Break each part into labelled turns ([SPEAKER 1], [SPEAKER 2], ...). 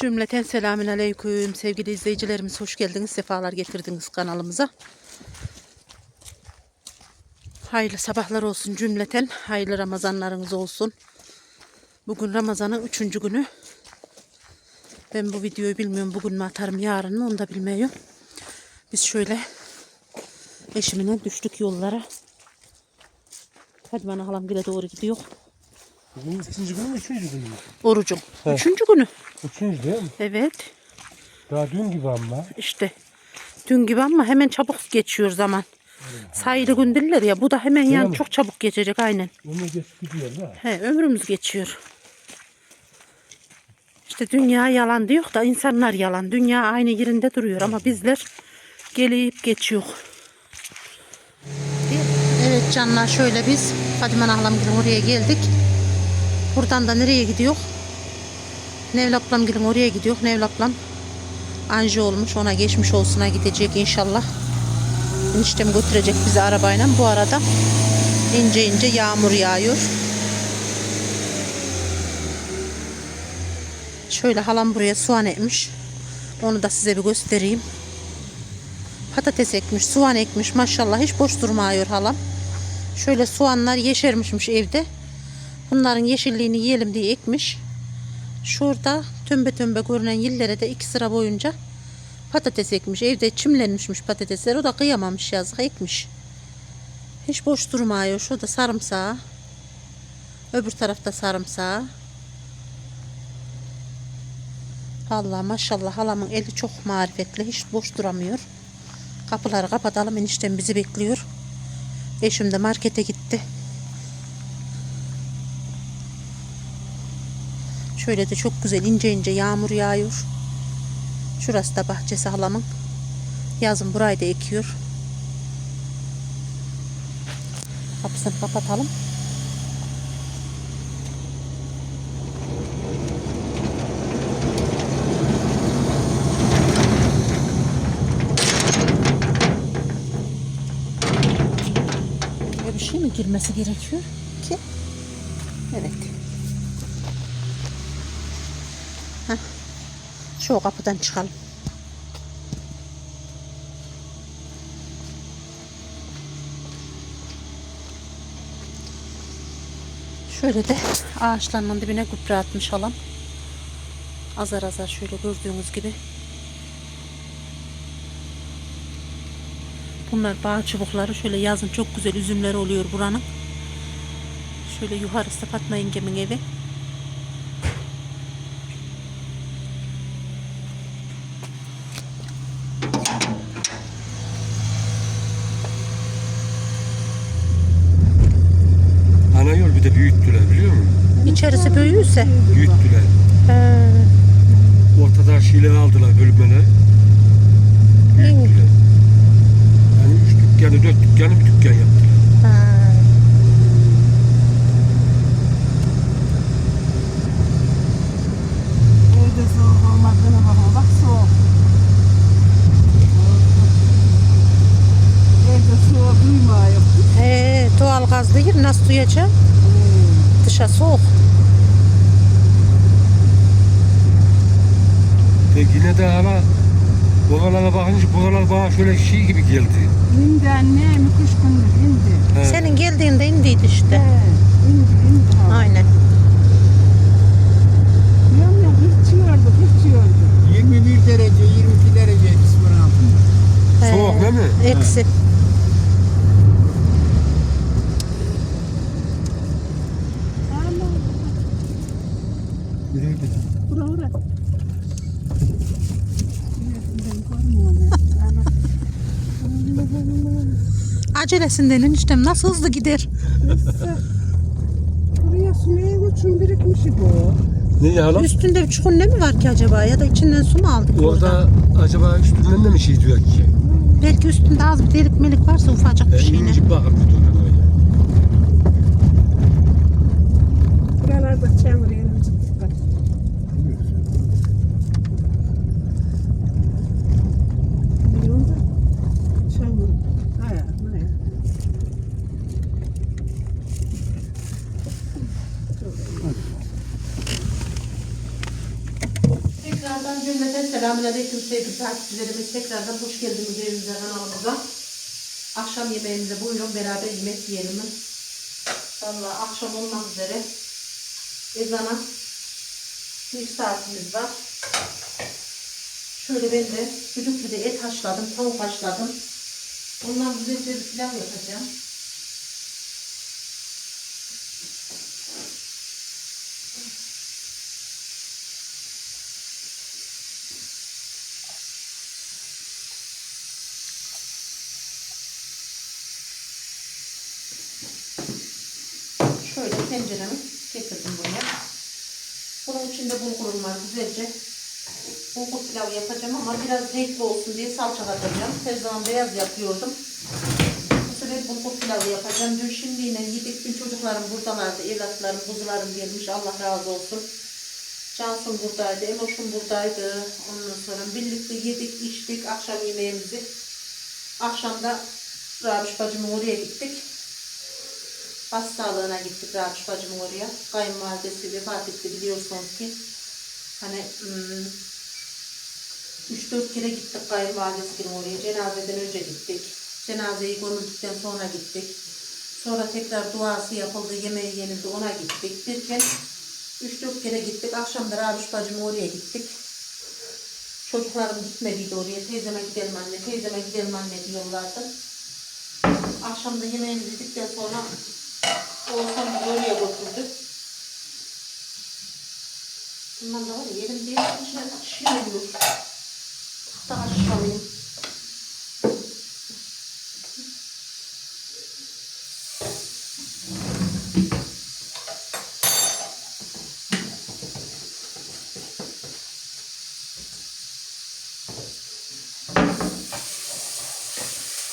[SPEAKER 1] Cümleten selamün aleyküm. Sevgili izleyicilerimiz hoş geldiniz. Sefalar getirdiniz kanalımıza. Hayırlı sabahlar olsun cümleten. Hayırlı Ramazanlarınız olsun. Bugün Ramazan'ın üçüncü günü. Ben bu videoyu bilmiyorum. Bugün mü atarım yarın mı onu da bilmiyorum. Biz şöyle eşimine düştük yollara. Hadi bana halam bile doğru gidiyor.
[SPEAKER 2] Bugün ikinci gün mü üçüncü gün mü?
[SPEAKER 1] Orucum.
[SPEAKER 2] He.
[SPEAKER 1] Üçüncü günü.
[SPEAKER 2] Üçüncü değil mi?
[SPEAKER 1] Evet.
[SPEAKER 2] Daha dün gibi ama.
[SPEAKER 1] İşte dün gibi ama hemen çabuk geçiyor zaman. Sayılı gün değiller ya. Bu da hemen yani
[SPEAKER 2] mi?
[SPEAKER 1] çok çabuk geçecek aynen.
[SPEAKER 2] Onu geç gidiyor da.
[SPEAKER 1] He, ömrümüz geçiyor. İşte dünya yalan diyor da insanlar yalan. Dünya aynı yerinde duruyor ama bizler gelip geçiyor. Evet canlar şöyle biz Fadime Ahlamgil'in oraya geldik. Buradan da nereye gidiyor? Nevl Ablamgil'in oraya gidiyor. Nevl Ablam anji olmuş ona geçmiş olsuna gidecek inşallah. Eniştem götürecek bizi arabayla. Bu arada ince ince yağmur yağıyor. Şöyle halam buraya soğan ekmiş. Onu da size bir göstereyim. Patates ekmiş, soğan ekmiş. Maşallah hiç boş durmuyor halam. Şöyle soğanlar yeşermişmiş evde. Bunların yeşilliğini yiyelim diye ekmiş. Şurada tömbe tömbe görünen yillere de iki sıra boyunca patates ekmiş. Evde çimlenmişmiş patatesler. O da kıyamamış yazık ekmiş. Hiç boş durmuyor. Şurada sarımsağı. Öbür tarafta sarımsağı. Allah maşallah halamın eli çok marifetli. Hiç boş duramıyor. Kapıları kapatalım. Eniştem bizi bekliyor. Eşim de markete gitti. Şöyle de çok güzel ince ince yağmur yağıyor. Şurası da bahçesi halamın. Yazın burayı da ekiyor. Kapısını kapatalım. Böyle bir şey mi girmesi gerekiyor ki? Şu kapıdan çıkalım. Şöyle de ağaçların dibine gübre atmış halam. Azar azar şöyle gördüğünüz gibi. Bunlar bağ çubukları. Şöyle yazın çok güzel üzümleri oluyor buranın. Şöyle yukarısı Fatma yengemin evi.
[SPEAKER 2] Ana yol bir de büyüttüler biliyor musun?
[SPEAKER 1] Büyüyse.
[SPEAKER 2] Büyüttüler.
[SPEAKER 1] He.
[SPEAKER 2] Ortada şeyler aldılar bölümleri. Büyüttüler. Yani üç dükkanı, dört dükkanı bir dükkan yaptılar.
[SPEAKER 1] Ha.
[SPEAKER 3] Evde soğuk olmadığına bakma. Bak soğuk. Evde soğuk duymuyor.
[SPEAKER 1] He, doğal gaz değil nasıl duyacağım? Dışa soğuk.
[SPEAKER 2] Ve yine de hava buralara bakınca buralar bana şöyle şey gibi geldi.
[SPEAKER 3] İndi anne mi kış gündür indi.
[SPEAKER 2] He.
[SPEAKER 1] Senin geldiğinde indiydi işte.
[SPEAKER 3] He, indi indi. ha.
[SPEAKER 1] Aynen.
[SPEAKER 3] Diyorum ya içiyordu içiyordu.
[SPEAKER 4] 21 derece, 22 derece kısmın altında.
[SPEAKER 1] He.
[SPEAKER 2] Soğuk değil mi?
[SPEAKER 1] Eksi.
[SPEAKER 3] Ama
[SPEAKER 2] Nereye gidiyorsun?
[SPEAKER 3] bura bura. Ben görmüyorum ya. Ama-
[SPEAKER 1] Acelesinden eniştem nasıl hızlı gider?
[SPEAKER 3] Buraya suya uçun birikmiş bu.
[SPEAKER 2] Ne ya lan?
[SPEAKER 1] Üstünde bir çukur ne mi var ki acaba? Ya da içinden su mu aldık oradan?
[SPEAKER 2] Orada acaba üstünden de mi şey diyor ki?
[SPEAKER 1] Belki üstünde az bir delik melik varsa ufacık bir
[SPEAKER 2] E,
[SPEAKER 1] şeyine.
[SPEAKER 2] incik bakın bir dur öyle.
[SPEAKER 3] Buralarda çamur yanıcı var. Biliyorum da çamur. Hayır, hayır.
[SPEAKER 1] Tekrardan cümleten selamünaleyküm sevgili takipçilerimiz. Tekrardan hoş geldiniz evimize kanalımıza. Akşam yemeğimize buyurun beraber yemek yiyelim. Vallahi akşam olmak üzere. Ezana bir saatimiz var. Şöyle ben de düdüklü de et haşladım, tavuk haşladım. Ondan güzelce bir pilav yapacağım. Şöyle tenceremi getirdim buraya. Bunun içinde bulgurum var güzelce. Bulgur pilavı yapacağım ama biraz renkli olsun diye salça katacağım. Her zaman beyaz yapıyordum. Bu sefer bulgur pilavı yapacağım. Dün şimdi yine yedik. Dün çocuklarım buradalardı. Evlatlarım, kuzularım gelmiş. Allah razı olsun. Cansım buradaydı. Emoşum buradaydı. Ondan sonra birlikte yedik, içtik akşam yemeğimizi. Akşamda Rabiş bacımın oraya gittik. Hastalığına gittik Rabiş bacımın oraya. Kayınvalidesi vefat etti biliyorsunuz ki. Hani hmm, 3-4 kere gittik kayınvalidesinin oraya. Cenazeden önce gittik. Cenazeyi gömüldükten sonra gittik. Sonra tekrar duası yapıldı, yemeği yenildi ona gittik. Derken 3-4 kere gittik. Akşam da Rabiş bacımın oraya gittik. Çocuklarım gitmediydi oraya. Teyzeme gidelim anne, teyzeme gidelim anne diyorlardı. Akşam da yemeğimizi yedikten sonra Oğuzhan bizi oraya götürdü. Bundan da var ya yerim diye şişirmiyor. Daha şişalayım.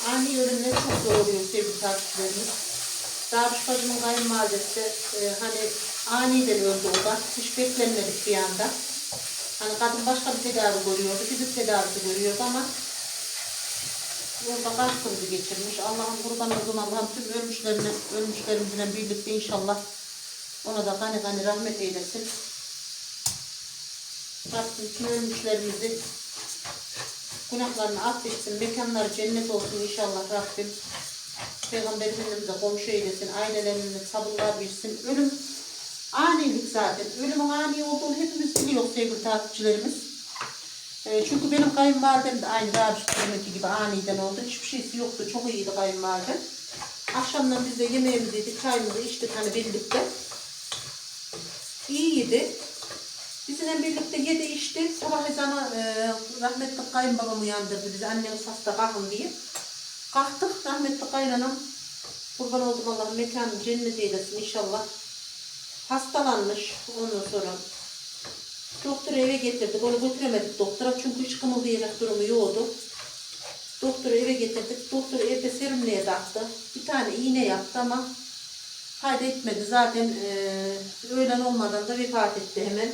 [SPEAKER 1] Ani ürünler çok zor oluyor sevgili takipçilerimiz. Bacımın kayınvalidesi e, hani aniden öldü o da. Hiç beklenmedik bir anda. Hani kadın başka bir tedavi görüyordu. Fizik tedavisi görüyordu ama orada kalp krizi geçirmiş. Allah'ın kurban olduğum Allah'ım tüm ölmüşlerine, ölmüşlerimizle birlikte inşallah ona da gani gani rahmet eylesin. Rabbim tüm ölmüşlerimizi günahlarını affetsin. Mekanları cennet olsun inşallah Rabbim. Peygamber Efendimiz'e komşu eylesin. Ailelerine sabırlar versin. Ölüm anilik zaten. Ölümün ani olduğunu hepimiz biliyoruz sevgili takipçilerimiz. Ee, çünkü benim kayınvalidem de aynı Rabiş Kırmızı gibi aniden oldu. Hiçbir şeysi yoktu. Çok iyiydi kayınvalidem. Akşamdan biz de yemeğimizi yedik, çayımızı içtik hani birlikte. İyiydi. Bizimle birlikte yedi içti. Sabah ezanı e, rahmetli kayınbabam uyandırdı bizi. Annemiz hasta kalkın diye. Kalktık rahmetli kaynanam. Kurban oldum Allah mekanı cennet eylesin inşallah. Hastalanmış ondan sonra. Doktor eve getirdik. Onu götüremedik doktora çünkü hiç kımıldayacak durumu yoktu. Doktoru eve getirdik. Doktor evde serumliğe taktı. Bir tane iğne yaptı ama fayda etmedi. Zaten eee öğlen olmadan da vefat etti hemen.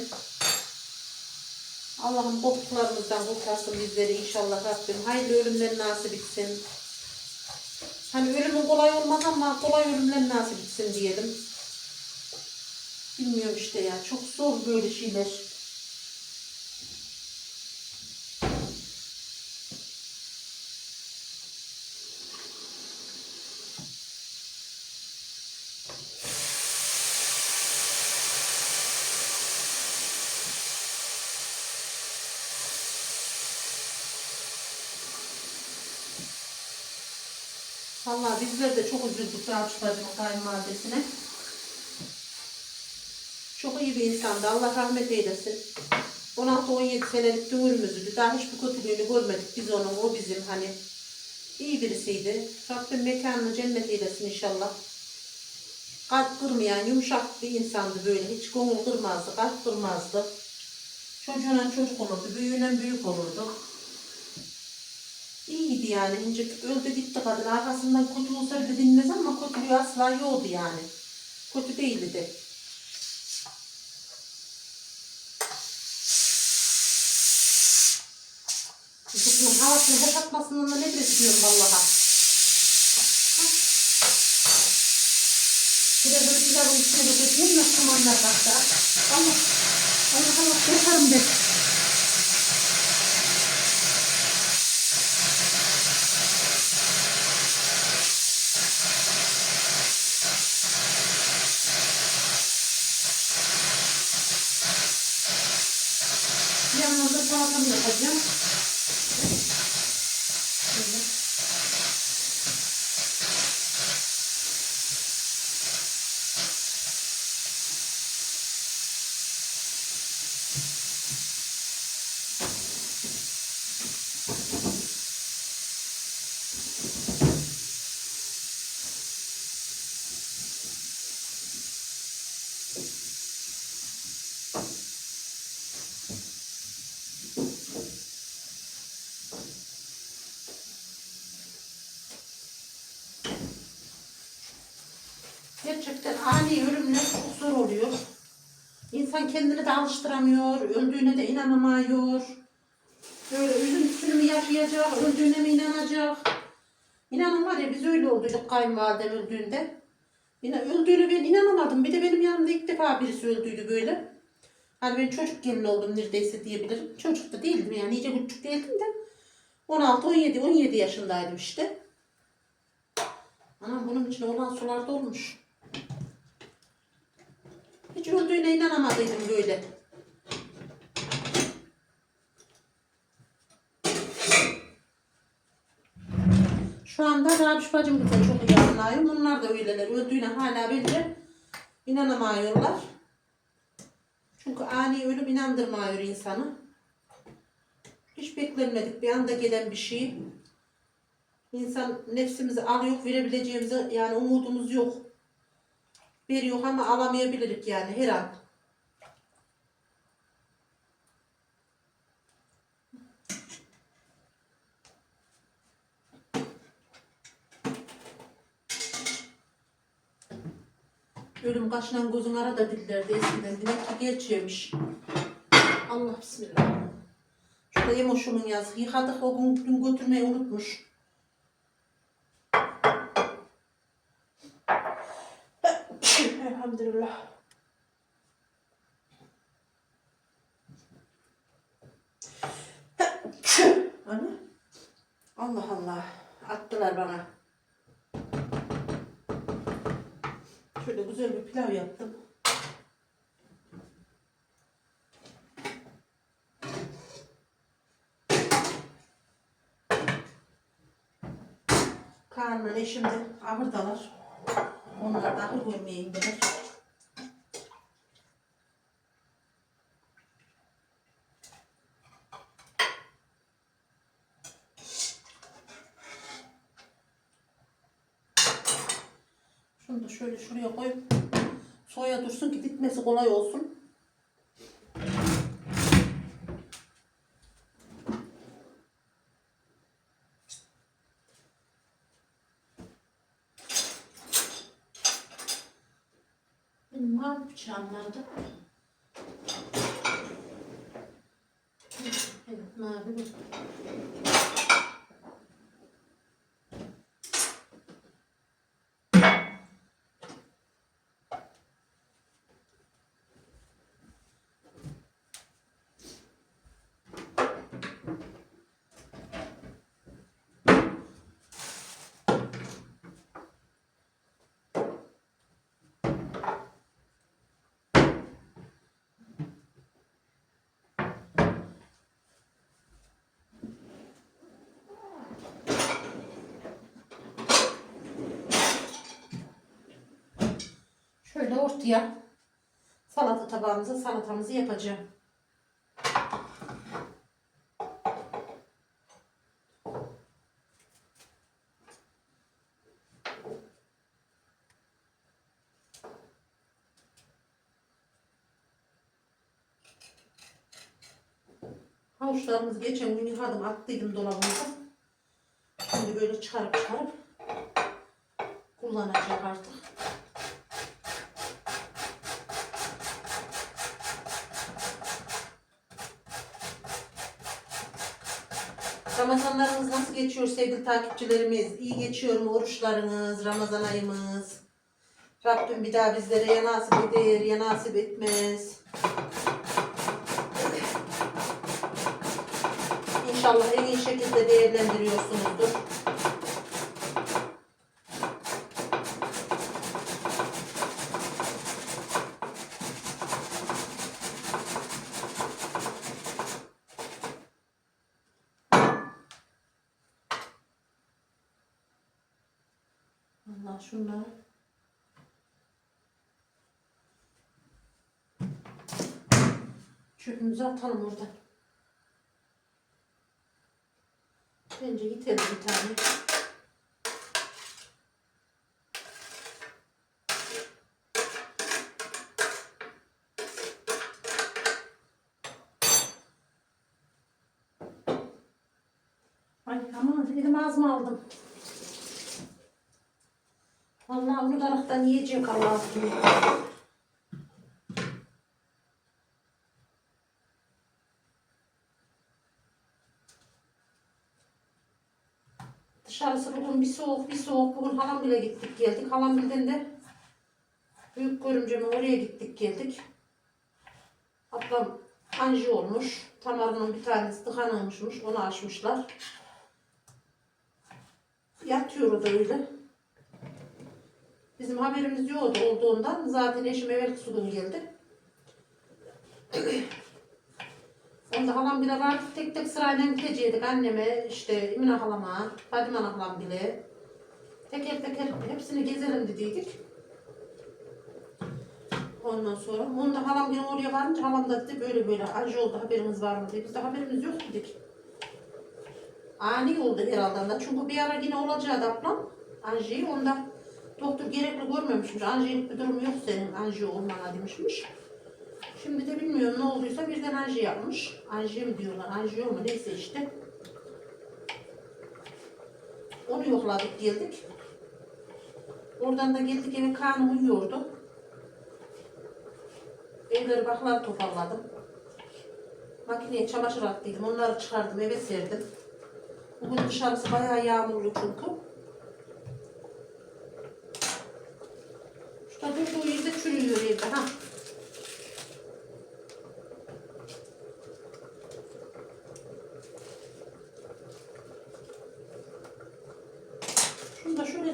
[SPEAKER 1] Allah'ım korkularımızdan kurtarsın bizleri inşallah Rabbim. Hayırlı ölümler nasip etsin. Hani ölümün kolay olmaz ama kolay ölümler nasip etsin diyelim. Bilmiyorum işte ya. Çok zor böyle şeyler. Vallahi bizler de çok üzüldük Rabiş bacımın kayınvalidesine. Çok iyi bir insandı. Allah rahmet eylesin. 16-17 senelik dövrümüzdü. Daha hiçbir kötülüğünü görmedik biz onun. O bizim hani iyi birisiydi. Rabbim mekanını cennet eylesin inşallah. Kalp kırmayan, yumuşak bir insandı böyle. Hiç gönül kırmazdı, kalp kırmazdı. Çocuğuna çocuk olurdu, büyüğüne büyük olurdu. İyiydi yani. İnce öldü gitti kadın. Arkasından kötü olsa bile dinmez ama kötülüğü asla yoktu yani. Kötü değildi de. Kızımın havasını boşaltmasından da nefret ediyorum vallaha. Biraz da pilavın üstüne de koyayım da samanlar kalktı. Allah, Allah Allah korkarım ben. молоком, я подъем. Kendini de alıştıramıyor, öldüğüne de inanamıyor. Böyle üzüntüsünü mü yaşayacak, öldüğüne mi inanacak? İnanın var ya biz öyle olduyduk kayınvalidem öldüğünde. Yine öldüğüne ben inanamadım. Bir de benim yanımda ilk defa birisi öldüydü böyle. Hani ben çocuk gelin oldum neredeyse diyebilirim. Çocuk da değildim yani iyice küçük değildim de. 16, 17, 17 yaşındaydım işte. Anam bunun için olan sular dolmuş. Hiç öldüğüne inanamadıydım böyle. Şu anda Rabiş bacım bize çok iyi anlıyor. Bunlar da öyleler. Öldüğüne hala bence inanamıyorlar. Çünkü ani ölüm inandırmıyor insanı. Hiç beklenmedik bir anda gelen bir şey. İnsan nefsimizi alıyor, verebileceğimize yani umudumuz yok. Veriyor ama alamayabilirik yani her an. Ölüm kaşınan gözün arada dillerdi eskiden. Demek ki gerçeğiymiş. Allah bismillah. Şurada emoşumun yazık. Yıkadık o gün, gün götürmeyi unutmuş. Elhamdülillah. Anne. Allah Allah. Attılar bana. Şöyle güzel bir pilav yaptım. Kaan'la eşim de ahırdalar. Onlar da ahır koymaya indiler. Şunu da şöyle şuraya koyup soya dursun ki dikmesi kolay olsun. Bıçağım nerede? Evet mavi bu. Şöyle ortaya salata tabağımıza salatamızı yapacağım. Havuçlarımızı geçen gün yıkadım attıydım dolabımıza. Şimdi böyle çıkarıp çıkarıp kullanacak artık. Ramazanlarımız nasıl geçiyor sevgili takipçilerimiz? İyi geçiyor mu oruçlarınız, Ramazan ayımız? Rabbim bir daha bizlere ya nasip eder, ya nasip etmez. İnşallah en iyi şekilde değerlendiriyorsunuzdur. Çöpümüzü atalım oradan. Bence yeter bir tane. Ay aman elim ağzıma aldım. Vallahi onu taraftan yiyecek Allah'ım. Dışarısı bir soğuk bir soğuk. Bugün halam bile gittik geldik. Halam bilden de büyük görümceme oraya gittik geldik. Ablam anji olmuş. Tamarının bir tanesi tıkanılmışmış. Onu açmışlar. Yatıyor o da öyle. Bizim haberimiz yoktu olduğundan. Zaten eşim evvelki gün geldi. Onda halam bile vardı. Tek tek sırayla gidecektik anneme, işte Emine halama, Fadime halam bile. Teker teker hepsini gezelim dediydik. Ondan sonra onda halam yine oraya varınca halam da dedi böyle böyle acı oldu haberimiz var mı diye. Biz de haberimiz yok dedik. Ani oldu herhalde. da. Çünkü bir ara yine olacaktı ablam. Anjiyi onda doktor gerekli görmemişmiş. Anjiyelik bir durum yok senin anjiyo olmana demişmiş. Şimdi de bilmiyorum ne olduysa birden anji yapmış. Anjiyo mu diyorlar, anjiyo mu neyse işte. Onu yokladık geldik. Oradan da geldik eve kanım uyuyordu. Evleri baklar toparladım. Makineye çamaşır attıydım. Onları çıkardım eve serdim. Bugün dışarısı bayağı yağmurlu çünkü. Şurada durduğu yerde çürüyor evde. Ha.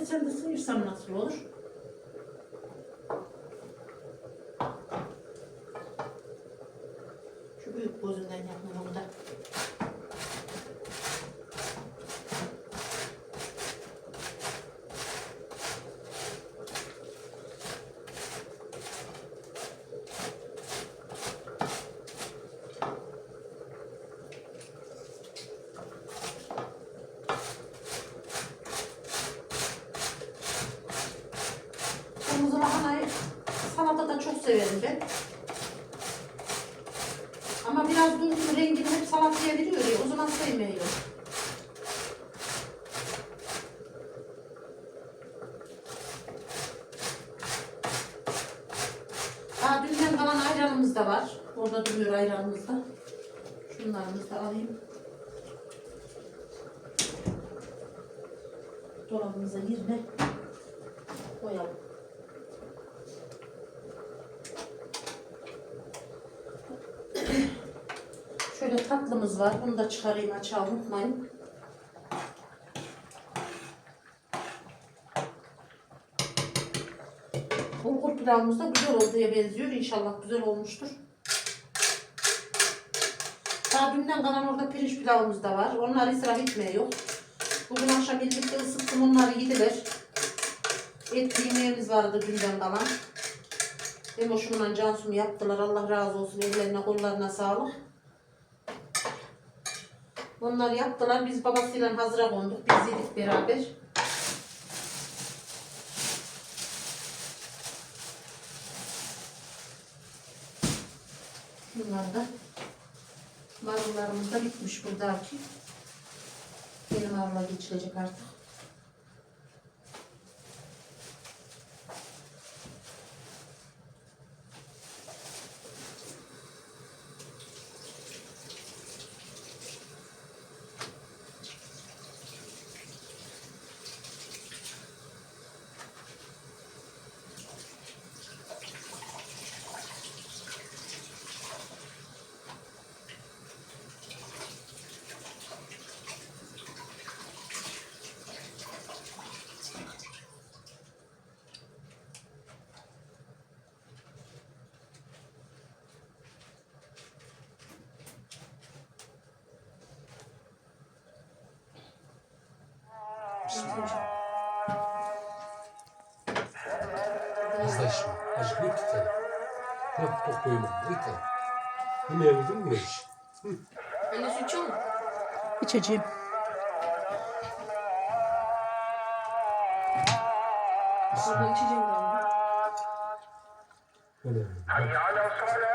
[SPEAKER 1] Sen de sıyırsam nasıl olur? Şu büyük gözünden yapmam onu da. Kırmızı lahanayı salatada çok severim ben. Ama biraz durgun rengini hep salataya veriyor ya o zaman sevmiyorum. Daha dünden kalan ayranımız da var. Orada duruyor ayranımız da. Şunlarımızı da alayım. Dolabımıza yerine koyalım. Tatlımız var. Bunu da çıkarayım açalım unutmayın. Bulgur pilavımız da güzel olduğuya benziyor. İnşallah güzel olmuştur. Daha dünden kalan orada pirinç pilavımız da var. Onlar israf etmiyor. Bugün akşam birlikte ısıttım onları yediler. Et yemeğimiz vardı dünden kalan. Emoşumla Cansu'mu yaptılar. Allah razı olsun. Ellerine kollarına sağlık. Onlar yaptılar. Biz babasıyla hazıra konduk. Biz yedik beraber. Bunlar da marullarımız da bitmiş buradaki. Benim marula geçilecek artık.
[SPEAKER 2] Bismillah. Zdaś mi, aż nikte. No, pokojmy, nikte. Nie miałem wymieć.
[SPEAKER 5] Anne suçu mu?
[SPEAKER 1] İçeceğim.
[SPEAKER 5] Burada içeceğim galiba.
[SPEAKER 2] Öyle. Hayya ala salat.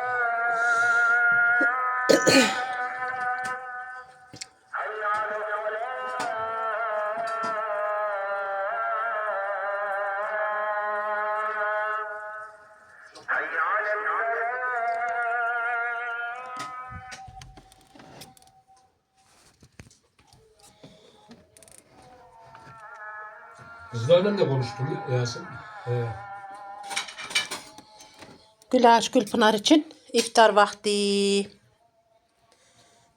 [SPEAKER 2] Kızlarla da konuştum Yasin. He.
[SPEAKER 1] Gülaç Gülpınar için iftar vakti.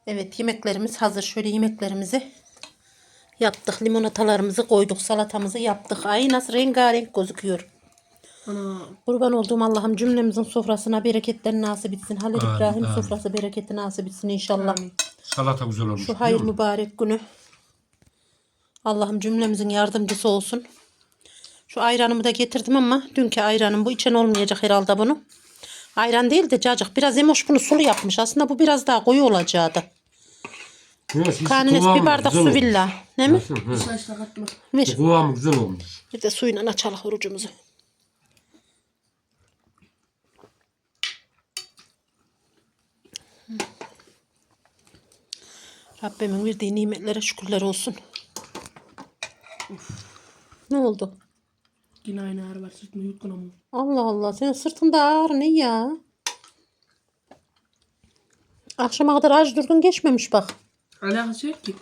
[SPEAKER 1] Evet yemeklerimiz hazır. Şöyle yemeklerimizi yaptık. Limonatalarımızı koyduk. Salatamızı yaptık. Ay nasıl rengarenk gözüküyor.
[SPEAKER 5] Ana.
[SPEAKER 1] Kurban olduğum Allah'ım cümlemizin sofrasına bereketler nasip etsin. Halil
[SPEAKER 2] Amin,
[SPEAKER 1] İbrahim
[SPEAKER 2] amin.
[SPEAKER 1] sofrası bereketi nasip etsin inşallah.
[SPEAKER 2] Salata güzel olmuş.
[SPEAKER 1] Şu
[SPEAKER 2] biliyor
[SPEAKER 1] hayır
[SPEAKER 2] musun?
[SPEAKER 1] mübarek günü. Allah'ım cümlemizin yardımcısı olsun. Şu ayranımı da getirdim ama dünkü ayranım bu içen olmayacak herhalde bunu. Ayran değil de cacık. Biraz emoş bunu sulu yapmış. Aslında bu biraz daha koyu Karnınız
[SPEAKER 2] kıvamı
[SPEAKER 1] bir bardak su villa. Ne mi?
[SPEAKER 5] Saçla katma.
[SPEAKER 1] Ver.
[SPEAKER 2] Kıvamı güzel olmuş.
[SPEAKER 1] Bir de suyla açalım orucumuzu. Rabbimin verdiği nimetlere şükürler olsun. Ne oldu?
[SPEAKER 5] Yine aynı ağrı var sırtımda yutkun ama.
[SPEAKER 1] Allah Allah senin sırtında ağır ne ya? Akşama kadar aç durdun geçmemiş bak.
[SPEAKER 5] Alakası yok ki.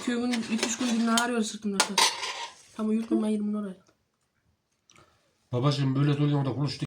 [SPEAKER 5] İki gün, iki üç gün dinle ağrıyor sırtımda. Tam uyurken ben yerim oraya.
[SPEAKER 2] Babacığım böyle duruyor da konuştu.